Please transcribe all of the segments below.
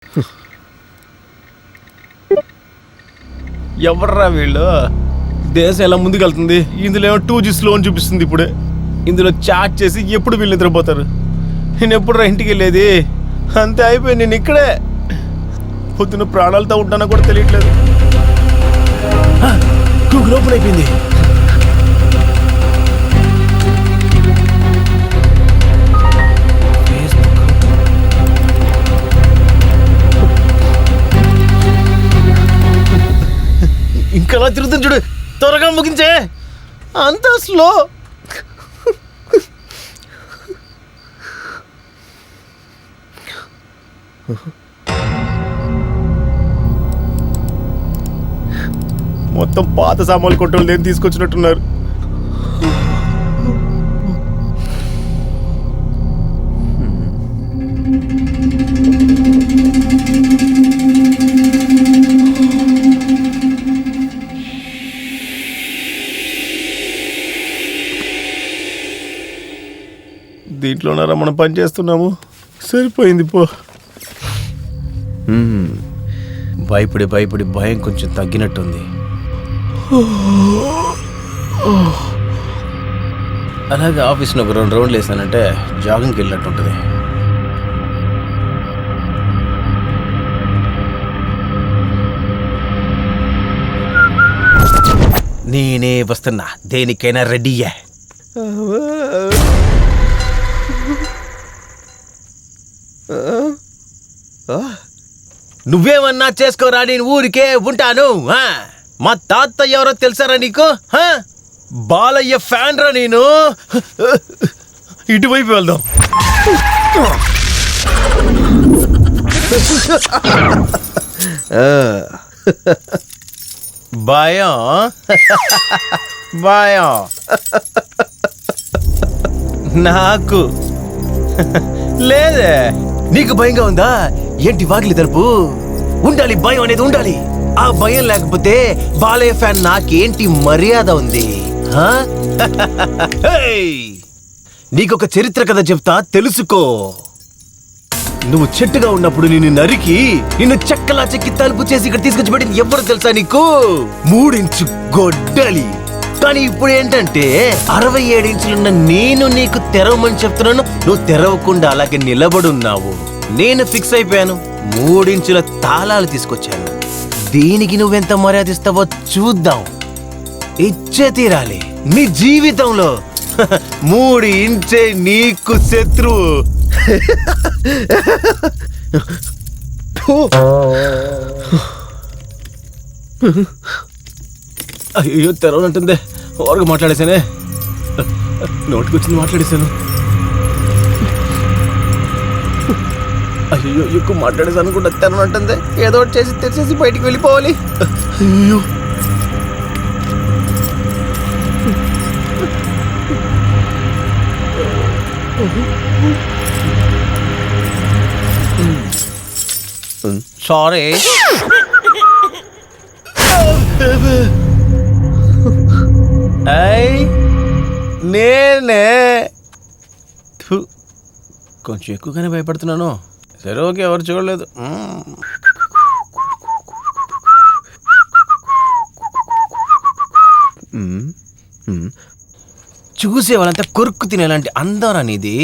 ఎవర్రా వీళ్ళు? దేశం ఎలా ముందుకెళ్తుంది ఇందులో ఏమో టూ జీ స్లో అని చూపిస్తుంది ఇప్పుడే. ఇందులో చాట్ చేసి ఎప్పుడు వీళ్ళు నిద్రపోతారు? నేను ఎప్పుడు ఇంటికి వెళ్ళేది? అంతే అయిపోయి నేను ఇక్కడే. పొద్దున ప్రాణాలతో ఉంటానో కూడా తెలియట్లేదు. గూగుల్ ఓపెన్ అయిపోయింది. ఎలా తిరుగుతుంది చూడు. త్వరగా ముగించే. అంత స్లో. మొత్తం పాత సామాన్లు కొట్టలు నేను తీసుకొచ్చినట్టున్నారు. దీంట్లోనారా మనం పని చేస్తున్నాము. సరిపోయింది పో. భయపడి భయపడి భయం కొంచెం తగ్గినట్టుంది. అలాగే ఆఫీస్లో ఒక రెండు రౌండ్లు వేసానంటే జాగింగ్కి వెళ్ళినట్టు ఉంటుంది నేనే వస్తున్నా. దేనికైనా రెడీయే. నువ్వేమన్నా చేసుకోరా నేను ఊరికే ఉంటాను మా తాత ఎవరో తెలుసారా నీకు? బాలయ్య ఫ్యాన్ రా నేను? ఇటువైపు వెళ్దాం. భయం. భయం. నాకు. లేదే. నీకు భయంగా ఉందా? ఏంటి వాకిలి తలుపు? ఉండాలి భయం అనేది ఉండాలి. ఆ భయం లేకపోతే బాలయ్య ఫ్యాన్ నాకేంటి మర్యాద ఉంది? హా? హేయ్! నీకొక చరిత్ర కథ చెప్తా తెలుసుకో. నువ్వు చెట్టుగా ఉన్నప్పుడు నిన్ను నరికి నిన్ను చెక్కలా చెక్కి తలుపు చేసి ఇక్కడ తీసుకొచ్చి పెట్టింది ఎవరు తెలుసా నీకు? మూడించు గొడ్డలి. కానీ ఇప్పుడు ఏంటంటే అరవై ఏడు ఇంచులున్న నేను నీకు తెరవమని చెప్తున్నాను. నువ్వు తెరవకుండా అలాగే నిలబడున్నావు. నేను ఫిక్స్ అయిపోయాను. మూడించుల తాళాలు తీసుకొచ్చాను. దీనికి నువ్వెంత మర్యాద ఇస్తావో చూద్దాం. ఇచ్చే తీరాలి. నీ జీవితంలో మూడు ఇంచే నీకు శత్రువు ఫు. అయ్యో తెరవనంటుంది. ఓరగా మాట్లాడేశానే. నోటికొచ్చింది మాట్లాడేశాను. అయ్యో ఎక్కువ మాట్లాడేసాను కూడా తెరవనంటుంది. ఏదో ఒకటి చేసి తెరిచేసి బయటికి వెళ్ళిపోవాలి. అయ్యో. సారీ ఐ నేనే. కొంచెం ఎక్కువగానే భయపడుతున్నాను. సరే ఓకే ఎవరు చూడలేదు. చూసే వాళ్ళంతా కొరుక్కు తినేలాంటి అందం అనేది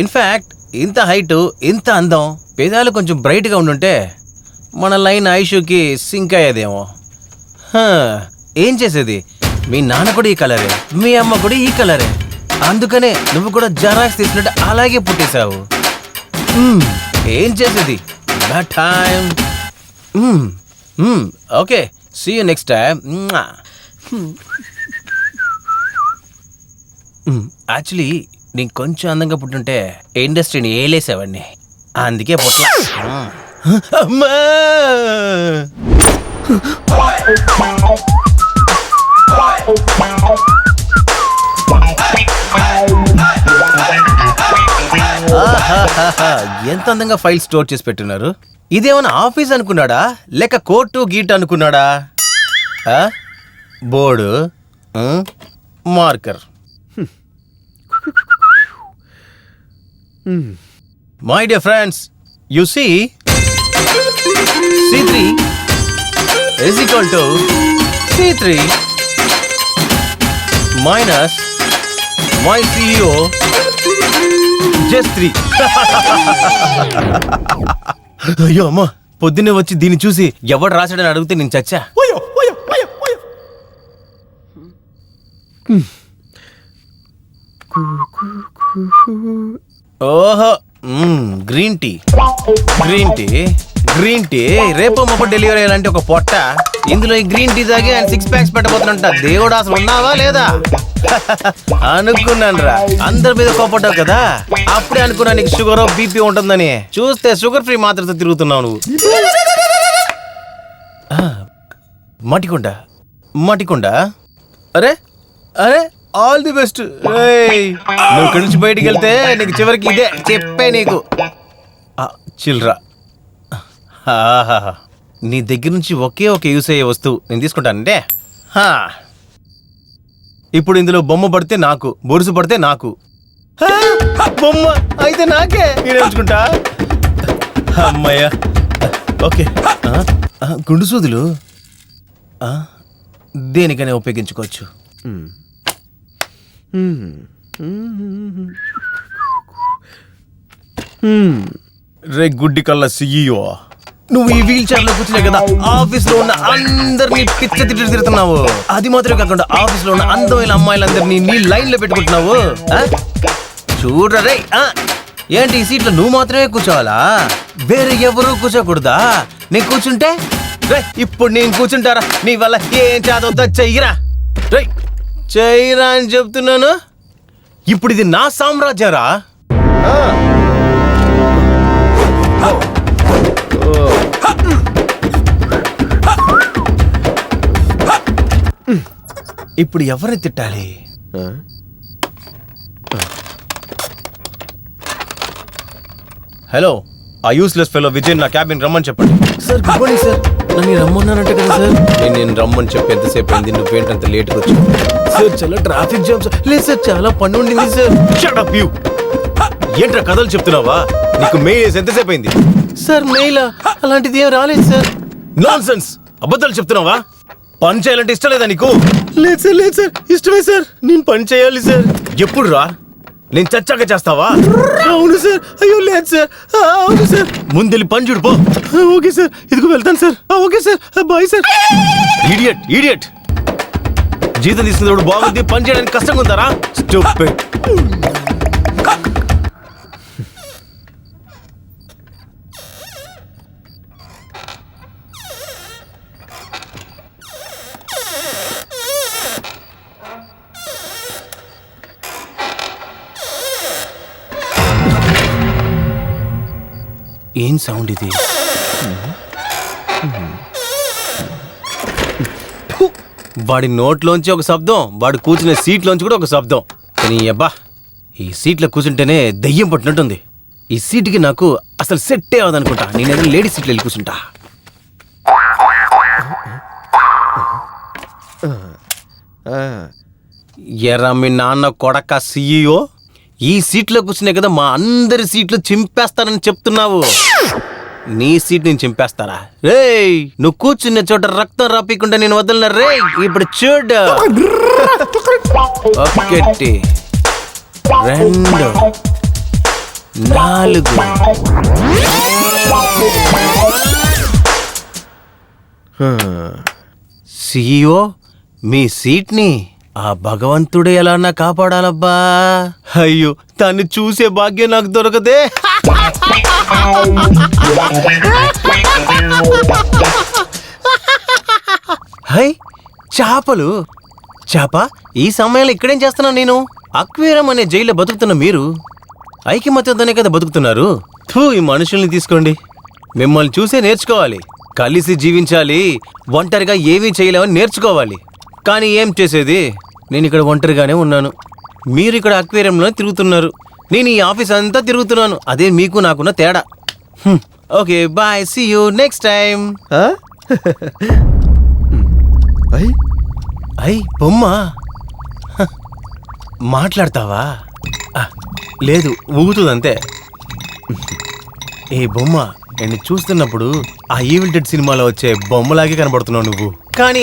ఇన్ఫ్యాక్ట్ ఇంత హైట్ ఇంత అందం పేదాలు కొంచెం బ్రైట్గా ఉండుంటే మన లైన్ ఐషుకి సింక్ అయ్యేదేమో. ఏం చేసేది? మీ నాన్న కూడా ఈ కలరే మీ అమ్మ కూడా ఈ కలరే. అందుకనే నువ్వు కూడా జరాక్స్ తీసినట్టు అలాగే పుట్టేశావు. ఏం చేసేది? Time. Okay see you next time actually నేను కొంచెం అందంగా పుట్టుంటే ఇండస్ట్రీని ఏలేసేవాడిని. అందుకే పుట్ల. అమ్మా! ఎంత అందంగా ఫైల్ స్టోర్ చేసి పెట్టున్నారు? ఇదేమైనా ఆఫీస్ అనుకున్నాడా? లేక కోర్టు గీట్ అనుకున్నాడా? Board? Marker? My dear friends you see? C three? Equal to C three? Minus my CEO 3. అయ్యో అమ్మ పొద్దున్నే వచ్చి దీన్ని చూసి ఎవడు రాశాడని అడిగితే నేను చచ్చా? ఓహో green tea. Green tea green tea. రేపు డెలివరీ అయ్యాలంటే ఒక పొట్ట. ఇందులో ఈ గ్రీన్ టీ తాగి ఆయన సిక్స్ ప్యాక్స్ పెట్టబోతున్నంట దేవుడు అసలు ఉన్నావా లేదా? అనుకున్నాను రా. అందరి మీద కోపడ్డావు కదా? అప్పుడే అనుకున్నా నీకు షుగర్ బీపీ ఉంటుందని. చూస్తే షుగర్ ఫ్రీ మాత్రతో తిరుగుతున్నావు నువ్వు. మటికుండ మటికుండ. అరే అరే ఆల్ ది బెస్ట్ నువ్వు ఇక్కడి నుంచి బయటికి వెళ్తే నీకు చివరికి ఇదే చెప్పే నీకు. చిల్రా. ఆహాహా. నీ దగ్గర నుంచి ఒకే ఒక యూస్ అయ్యే వస్తువు నేను తీసుకుంటానంటే. ఇప్పుడు ఇందులో బొమ్మ పడితే నాకు బొరుసు పడితే నాకు. బొమ్మ అయితే నాకే. నేను ఉంచుకుంటా అమ్మయ్య. ఓకే. గుండు సూదులు. దేనికైనా ఉపయోగించుకోవచ్చు. రే గుడ్డి కళ్ళ సిఇఓ నువ్వు ఈ వీల్ చైర్లో కూర్చునే కదా ఆఫీస్లో ఉన్న అందరినీ పిచ్చ తిట్టి తిడుతున్నావు. అది మాత్రమే కాకుండా ఆఫీస్లో ఉన్న అందమైన అమ్మాయిలందరినీ నీ లైన్లో పెట్టుకుంటున్నావు? చూడరా ఏంటి ఈ సీట్లో నువ్వు మాత్రమే కూర్చోవాలా? వేరే ఎవరు కూర్చోకూడదా? నేను కూర్చుంటే? రే ఇప్పుడు నేను కూర్చుంటారా? నీ వల్ల ఏం చేదవుతా చెయ్యరా? రే చెయ్యరా అని చెప్తున్నాను. ఇప్పుడు ఇది నా సామ్రాజ్యరా. ఇప్పుడు ఎవరిని తిట్టాలి? హలో ఆ యూస్లెస్ ఫెలో విజయ్ నా క్యాబిన్ రమ్మని చెప్పండి. సార్ గుడ్ మార్నింగ్ సార్ నన్ను రమ్మన్నానంటే కదా సార్ నేను నేను రమ్మని చెప్పి ఎంతసేపు అయింది నువ్వేంటంత లేట్గా వచ్చి సార్ చాలా ట్రాఫిక్ జామ్ సార్ లేదు సార్ చాలా పని ఉండింది సార్ షట్ అప్ యూ ఏంట్రా కథలు చెప్తున్నావా? నీకు మెయిల్ ఎంతసేపు అయింది? సార్ మెయిల్ అలాంటిది ఏం రాలేదు సార్. నాన్ సెన్స్ అబద్ధాలు చెప్తున్నావా? పని చేయాలంటే ఇష్టం లేదా నీకు? లేదు సార్ లేదు సార్ ఇష్టమే సార్. నేను పని చేయాలి సార్. ఎప్పుడు రా నేను చచ్చాక చేస్తావా? అవును సార్ అయ్యో లేదు సార్. అవును సార్. ముందెళ్ళి పని చూడు పో. ఆ, ఓకే సార్ ఇదిగో వెళ్తాను sir. Okay sir bye sir. Idiot idiot జీతం తీసుకున్నప్పుడు బాగుంది పని చేయడానికి కష్టంగా ఉందారా? Stupid. ఏం సౌండ్ ఇది? వాడి నోట్లోంచి ఒక శబ్దం వాడు కూర్చునే సీట్లోంచి కూడా ఒక శబ్దం. కానీ అబ్బా ఈ సీట్లో కూర్చుంటేనే దయ్యం పట్టినట్టుంది. ఈ సీట్కి నాకు అసలు సెట్టే అవదనుకుంటా. నేను ఏదైనా లేడీ సీట్లో వెళ్ళి కూర్చుంటా. ఎరా మీ నాన్న కొడక సీఈఓ? ఈ సీట్లో కూర్చునే కదా మా అందరి సీట్లు చింపేస్తానని చెప్తున్నావు. నీ సీట్ నేను చింపేస్తారా? రే నువ్వు కూర్చున్న చోట రక్తం రాపీకుండా నేను వదలన? రే ఇప్పుడు చూడు. ఒకటి రెండు నాలుగు. సీఓ మీ సీట్ని ఆ భగవంతుడు ఎలా కాపాడాలబ్బా? అయ్యో దాన్ని చూసే భాగ్యం నాకు దొరకదే. హై చేపలు. చేప ఈ సమయంలో ఇక్కడేం చేస్తున్నాను నేను? అక్వేరం అనే జైల్లో బతుకుతున్న మీరు. ఐకమత్యంతోనే కదా బతుకుతున్నారు. థూ ఈ మనుషుల్ని తీసుకోండి. మిమ్మల్ని చూసే నేర్చుకోవాలి. కలిసి జీవించాలి. ఒంటరిగా ఏమీ చేయలేమని నేర్చుకోవాలి. కానీ ఏం చేసేది? నేను ఇక్కడ ఒంటరిగానే ఉన్నాను. మీరు ఇక్కడ అక్వేరియంలో తిరుగుతున్నారు. నేను ఈ ఆఫీస్ అంతా తిరుగుతున్నాను. అదే మీకు నాకున్న తేడా. Okay bye. See you next time? అయ్. అయ్ బొమ్మ. మాట్లాడతావా? లేదు ఊగుతుంది అంతే ఏ బొమ్మ నేను చూస్తున్నప్పుడు ఆ ఈవిల్ డెడ్ సినిమాలో వచ్చే బొమ్మలాగే కనబడుతున్నావు నువ్వు. కానీ